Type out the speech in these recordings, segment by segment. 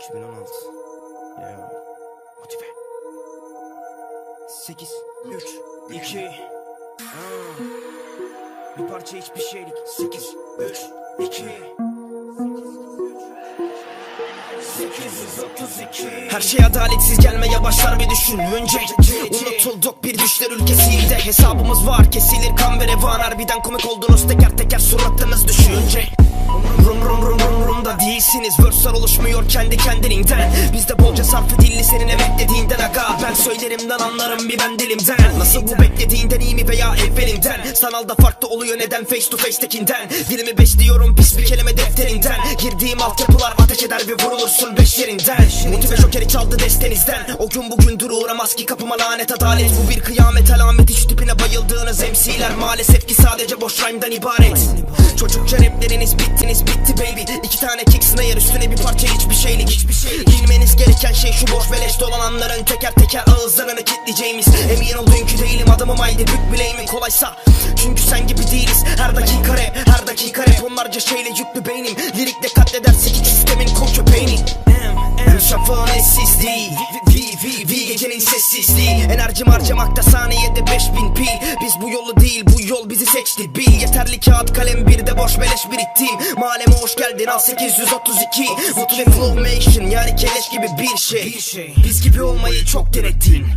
2016 Ya Motive. 8 3 2 Aa, Bir parça hiçbir şeylik. 8 3 2 her şey adaletsiz gelmeye başlar bir düşün. Önce Unutulduk bir düşler ülkesiydi. Hesabımız var kesilir kan ve revan. Harbiden komik oldunuz. Teker teker suratınız düşünce Rum değilsiniz. Versal oluşmuyor kendi kendiliğinden. Bizde bolca sarfı dilli senin evet dediğinden aga. Ben söylerimden anlarım bir ben dilimden Nasıl bu beklediğinden iyi mi veya evvelinden? Sanalda farklı oluyor neden face to face'tekinden Dilimi besliyorum pis bir kelime defterinden. Girdiğim altyapılar ateş eder ve vurulursun beş yerinden Motive jokeri çaldı destenizden. O gün bugündür uğramaz ki kapıma lanet adalet. Bu bir kıyamet alamet hiç tipine bayıldığınız MC'ler Maalesef ki sadece boş rhyme'dan ibaret. Çocukça rapleriniz bittiniz bitti baby. İki tane kick snare üstüne bir parça hiçbir şeylik hiçbir şey Bilmeniz gereken şey şu boş beleş dolananların Teker teker ağızlarını kilitleyeceğimiz. Emin ol dünkü değilim adamım haydi bük bileğimin kolaysa. Çünkü sen gibi değiliz her dakika rap Her dakika rap. Onlarca şeyle yüklü beynim. Lirikle katleder sekiz sistemin kol köpeğini. Şafağın sessizliği V, V, V gecenin sessizliği. Enerjim harcamakta saniyede 5000 pi Biz bu yolu değil bu yol bizi seçti. Bil Yeterli kağıt kalem bir de boş beleş biriktim Mahalleme hoş geldin al 832 Motive Flowmation yani keleş gibi bir şey. Biz gibi olmayı çok denettim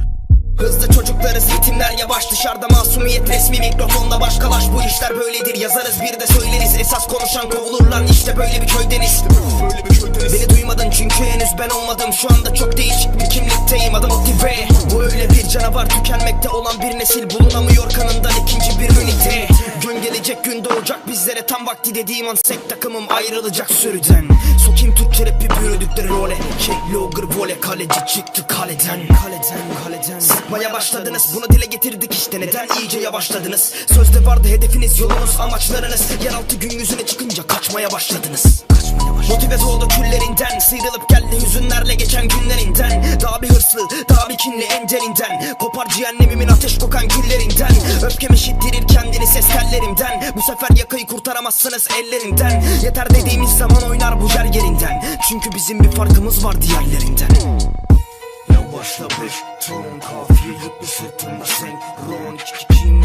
Hızlı çocuklarız ritimler yavaş. Dışarıda masumiyet resmi mikrofonla başkalaş bu işler böyledir yazarız bir de söyleriz. Esas konuşan kovulur lan işte böyle bir köydeniz Beni duymadın çünkü henüz ben olmadım. Şu anda çok değişik bir kimlikteyim adım bir canavar tükenmekte olan bir nesil bulunamıyor kanından ikinci bir ünite. Gün gelecek gün doğacak bizlere tam vakti dediğim an sek takımım ayrılacak sürüden. Sokayım Türkçe rapi bürüdükleri role. Kek logger vole kaleci çıktı kaleden. Kaleden kaleden. Sıkmaya başladınız bunu dile getirdik işte. Neden iyice yavaşladınız? Sözde vardı hedefiniz yolunuz amaçlarınız. Yeraltı gün yüzüne çıkınca Kaçmaya başladınız Motive oldu küllerinden Sıyrılıp geldi hüzünlerle geçen günlerinden. Daha bir hırslı daha bir kinli encelinden. Kopar cehennemimin ateş kokan güllerinden Öfkemi şittirir kendini ses tellerimden Bu sefer yakayı kurtaramazsınız ellerinden. Yeter dediğimiz zaman oynar bu yer yerinden. Çünkü bizim bir farkımız var diğerlerinden. Yavaşla bir ton kafiye yüklü sırtında senkron Kim